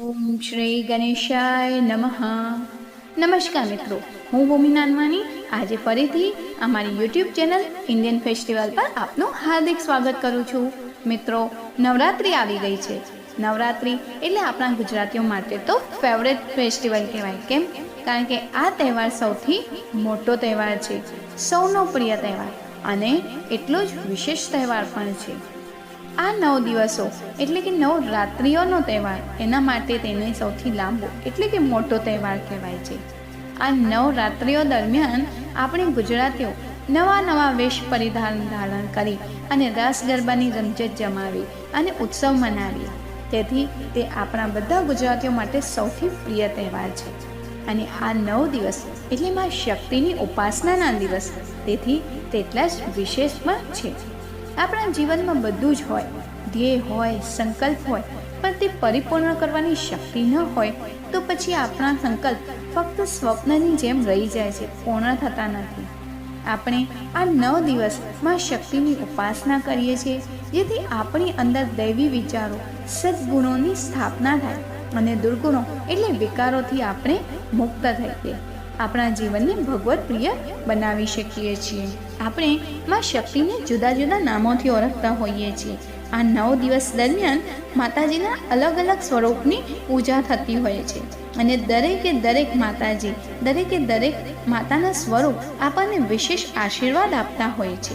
ઓમ શ્રી ગણેશાય નમઃ. નમસ્કાર મિત્રો, હું ભૂમિ નાનવાની આજે ફરીથી અમારી યુટ્યુબ ચેનલ ઇન્ડિયન ફેસ્ટિવલ પર આપનું હાર્દિક સ્વાગત કરું છું. મિત્રો, નવરાત્રિ આવી ગઈ છે. નવરાત્રિ એટલે આપણા ગુજરાતીઓ માટે તો ફેવરેટ ફેસ્ટિવલ કહેવાય. કેમ? કારણ કે આ તહેવાર સૌથી મોટો તહેવાર છે. સૌનો પ્રિય તહેવાર. અને એટલો જ વિશેષ તહેવાર પણ છે. આ નવ દિવસો એટલે કે નવ રાત્રિઓનો તહેવાર, એના માટે તેને સૌથી લાંબો એટલે કે મોટો તહેવાર કહેવાય છે. આ નવ રાત્રિઓ દરમિયાન આપણે ગુજરાતીઓ નવા નવા વેશ પરિધાન ધારણ કરી અને રાસ ગરબાની રમઝટ જમાવી અને ઉત્સવ મનાવીએ તેથી તે આપણા બધા ગુજરાતીઓ માટે સૌથી પ્રિય તહેવાર છે. અને આ નવ દિવસ એટલે માં શક્તિની ઉપાસનાના દિવસ. તેથી તેટલા જ વિશેષ પણ છે. આપણા જીવનમાં બધું જ હોય. ધ્યેય હોય, સંકલ્પ હોય, પણ તે પરિપૂર્ણ કરવાની શક્તિ ન હોય, તો પછી આપણા સંકલ્પ ફક્ત સ્વપ્નની જેમ રહી જાય છે, પૂર્ણ થતા નથી. આપણે આ નવ દિવસમાં શક્તિની ઉપાસના કરીએ છીએ, જેથી આપણી અંદર દૈવી વિચારો, સદગુણોની સ્થાપના થાય અને દુર્ગુણો એટલે વિકારોથી આપણે મુક્ત થઈએ આપણા જીવનને ભગવત પ્રિય બનાવી શકીએ છીએ. આપણે માં શક્તિને જુદા જુદા નામોથી ઓળખતા હોઈએ છીએ. આ નવ દિવસ દરમિયાન માતાજીના અલગ અલગ સ્વરૂપની પૂજા થતી હોય છે. અને દરેકે દરેક માતાજી, દરેકે દરેક માતાના સ્વરૂપ આપણને વિશેષ આશીર્વાદ આપતા હોય છે.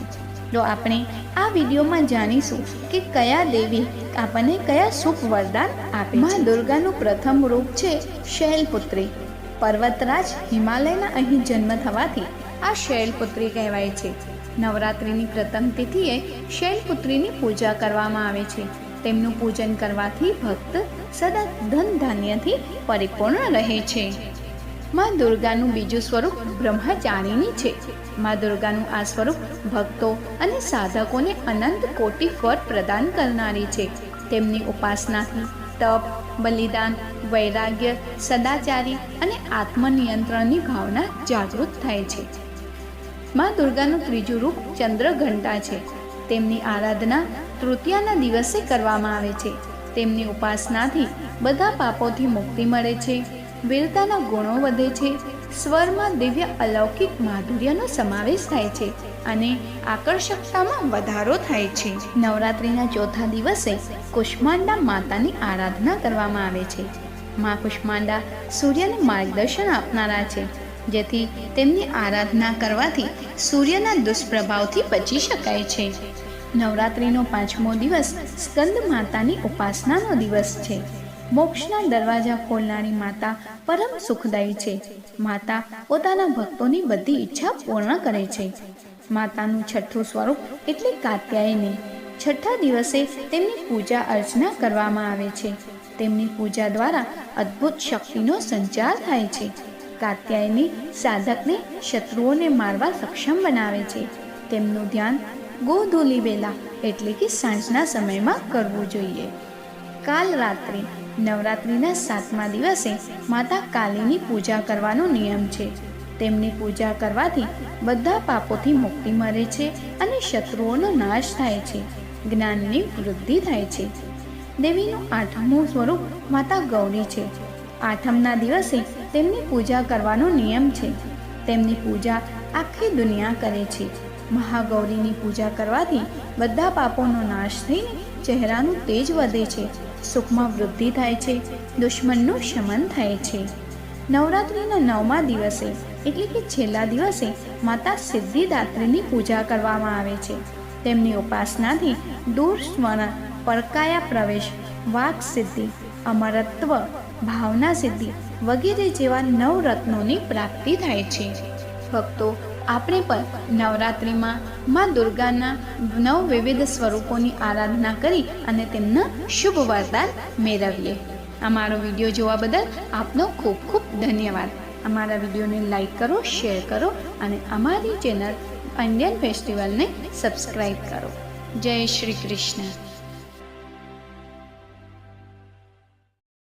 તો આપણે આ વિડીયોમાં જાણીશું કે કયા દેવી આપણને કયા શુભ વરદાન આપે માં દુર્ગાનું પ્રથમ રૂપ છે શૈલપુત્રી. પર્વતરાજ હિમાલયના અહીં જન્મ થવાથી આ શૈલપુત્રી કહેવાય છે. નવરાત્રિની પ્રથમ તિથિએ શૈલપુત્રીની પૂજા કરવામાં આવે છે. તેમનું પૂજન કરવાથી ભક્ત સદા ધન ધાન્યથી પરિપૂર્ણ રહે છે. માં દુર્ગાનું બીજું સ્વરૂપ બ્રહ્મચારિણી છે. માં દુર્ગાનું આ સ્વરૂપ ભક્તો અને સાધકોને અનંત કોટી ફળ પ્રદાન કરનારી છે. તેમની ઉપાસનાથી તપ, બલિદાન, વૈરાગ્ય, સદાચારી અને આત્મનિયંત્રણની ભાવના જાગૃત થાય છે. માં દુર્ગાનું ત્રીજું રૂપ ચંદ્રઘંટા છે. તેમની આરાધના તૃતીયાના દિવસે કરવામાં આવે છે. તેમની ઉપાસનાથી બધા પાપોથી મુક્તિ મળે છે. વીરતાના ગુણો વધે છે. સ્વરમાં દિવ્ય અલૌકિક માધુર્યનો સમાવેશ થાય છે. અને આકર્ષકતામાં વધારો થાય છે. નવરાત્રિના ચોથા દિવસે કુષ્માંડા માતાની આરાધના કરવામાં આવે છે. મા કુષ્માંડા સૂર્યને માર્ગદર્શન આપનારા છે, જેથી તેમની આરાધના કરવાથી સૂર્યના દુષ્પ્રભાવથી બચી શકાય છે. નવરાત્રિનો પાંચમો દિવસ સ્કંદ માતાની ઉપાસનાનો દિવસ છે. મોક્ષના દરવાજા ખોલનારી માતા પરમ સુખદાયી છે. માતા પોતાના ભક્તોની બધી ઈચ્છા પૂર્ણ કરે છે. માતાનું છઠ્ઠું સ્વરૂપ એટલે કાત્યાયની. છઠ્ઠા દિવસે તેમની પૂજા અર્ચના કરવામાં આવે છે. તેમની પૂજા દ્વારા અદ્ભુત શક્તિનો સંચાર થાય છે. કાત્યાયની સાધકને શત્રુઓને મારવા સક્ષમ બનાવે છે. તેમનું ધ્યાન ગોધૂલી વેલા એટલે કે સાંજના સમયમાં કરવું જોઈએ. કાલ રાત્રે નવરાત્રિના સાતમા દિવસે માતા કાલીની પૂજા કરવાનો નિયમ છે. તેમની પૂજા કરવાથી બધા પાપોથી મુક્તિ મળે છે અને શત્રુઓનો નાશ થાય છે. જ્ઞાનની વૃદ્ધિ થાય છે. દેવીનું આઠમું સ્વરૂપ માતા ગૌરી છે. આઠમના દિવસે તેમની પૂજા કરવાનો નિયમ છે. તેમની પૂજા આખી દુનિયા કરે છે. મહાગૌરીની પૂજા કરવાથી બધા પાપોનો નાશ થઈને ચહેરાનું તેજ વધે છે. સુખમાં વૃદ્ધિ થાય છે. દુશ્મનનું શમન થાય છે. નવરાત્રિના નવમા દિવસે, એટલે કે છેલ્લા દિવસે, માતા સિદ્ધિદાત્રીની પૂજા કરવામાં આવે છે. તેમની ઉપાસનાથી દૂર સ્વર્ણ પડકાયા પ્રવેશ, વાક સિદ્ધિ, અમરત્વ, ભાવના સિદ્ધિ વગેરે જેવા નવરત્નોની પ્રાપ્તિ થાય છે. ભક્તો, આપણે પણ નવરાત્રિમાં માં દુર્ગાના નવ વિવિધ સ્વરૂપોની આરાધના કરી અને તેમના શુભ વરદાન મેળવીએ. અમારો વીડિયો જોવા બદલ આપનો ખૂબ ખૂબ ધન્યવાદ. અમારા વિડીયોને લાઈક કરો, શેર કરો અને અમારી ચેનલ ઇન્ડિયન ફેસ્ટિવલને સબસ્ક્રાઈબ કરો. જય શ્રી કૃષ્ણ.